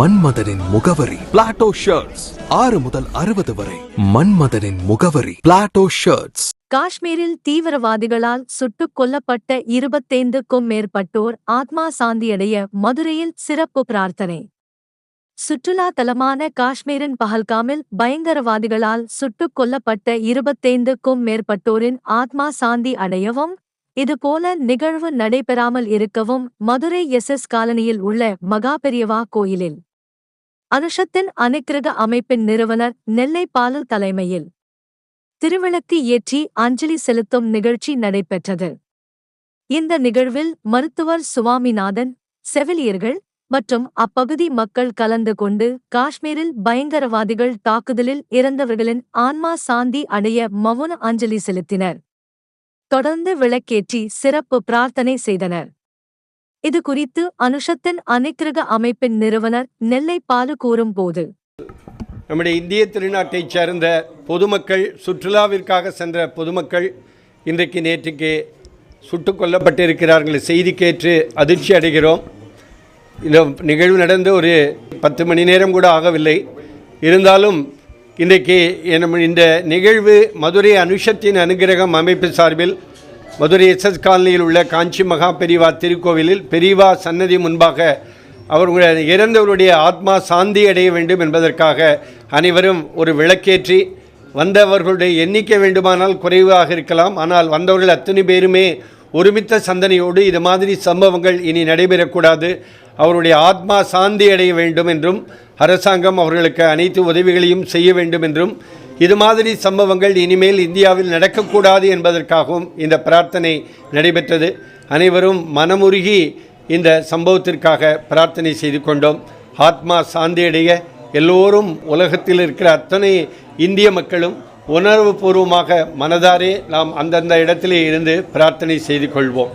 மன்மதனின் முகவரி. Plato shirts ஆறு முதல் அறுபது வரை. மன்மதனின் முகவரி. பிளாட்டோ ஷர்ட்ஸ் காஷ்மீரில் தீவிரவாதிகளால் சுட்டுக் கொல்லப்பட்ட இருபத்தைந்துக்கும் மேற்பட்டோர் ஆத்மா சாந்தியடைய மதுரையில் சிறப்பு பிரார்த்தனை. சுற்றுலா தலமான காஷ்மீரின் பஹல்காமில் பயங்கரவாதிகளால் சுட்டுக் கொல்லப்பட்ட இருபத்தைந்துக்கும் மேற்பட்டோரின் ஆத்மா சாந்தி அடையவும் இதுபோல நிகழ்வு நடைபெறாமல் இருக்கவும் மதுரை எஸ் எஸ் காலனியில் உள்ள மகாபெரியவா கோயிலில். அனுஷத்தின் அனுக்கிரக அமைப்பின் நிறுவனர் நெல்லை பாலல் தலைமையில். திருவிளக்கு ஏற்றி அஞ்சலி செலுத்தும் நிகழ்ச்சி நடைபெற்றது. இந்த நிகழ்வில் மருத்துவர் சுவாமிநாதன் செவிலியர்கள் மற்றும் அப்பகுதி மக்கள் கலந்து கொண்டு காஷ்மீரில் பயங்கரவாதிகள் தாக்குதலில் இறந்தவர்களின் ஆன்மா சாந்தி அடைய மவுன அஞ்சலி செலுத்தினர். தொடர்ந்து விளக்கேற்றி சிறப்பு பிரார்த்தனை செய்தனர். இது குறித்து அனுஷத்தின் அனைக்கிரக அமைப்பின் நிறுவனர் நெல்லை பாலு கூறும்போது. நம்முடைய இந்திய திருநாட்டைச் சேர்ந்த பொதுமக்கள் சுற்றுலாவிற்காக சென்ற பொதுமக்கள் இன்றைக்கு நேற்றுக்கு சுட்டுக் கொல்லப்பட்டிருக்கிறார்கள். செய்தி கேட்டு அதிர்ச்சி அடைகிறோம். இந்த நிகழ்வு நடந்து ஒரு பத்து மணி நேரம் கூட ஆகவில்லை. இருந்தாலும் இன்றைக்கு நம்ம இந்த நிகழ்வு மதுரை அனுஷத்தின் அனுகிரகம் அமைப்பு சார்பில் மதுரை எஸ்எஸ் காலனியில் உள்ள காஞ்சி மகா பெரிவா திருக்கோவிலில் பெரிவா சன்னதி முன்பாக அவர்களுடைய இறந்தவருடைய ஆத்மா சாந்தி அடைய வேண்டும் என்பதற்காக அனைவரும் ஒரு விளக்கேற்றி வந்தவர்களுடைய எண்ணிக்கை வேண்டுமானால் குறைவாக இருக்கலாம். ஆனால் வந்தவர்கள் அத்தனை பேருமே ஒருமித்த சந்தனையோடு இது மாதிரி சம்பவங்கள் இனி நடைபெறக்கூடாது. அவருடைய ஆத்மா சாந்தி அடைய வேண்டும் என்றும் அரசாங்கம் அவர்களுக்கு அனைத்து உதவிகளையும் செய்ய வேண்டும் என்றும் இது மாதிரி சம்பவங்கள் இனிமேல் இந்தியாவில் நடக்கக்கூடாது என்பதற்காகவும் இந்த பிரார்த்தனை நடைபெற்றது அனைவரும் மனமுருகி இந்த சம்பவத்திற்காக பிரார்த்தனை செய்து கொண்டோம் ஆத்மா சாந்தியடைய எல்லோரும் உலகத்தில் இருக்கிற அத்தனை இந்திய மக்களும் உணர்வு பூர்வமாக மனதாரே நாம் அந்தந்த இடத்திலே இருந்து பிரார்த்தனை செய்து கொள்வோம்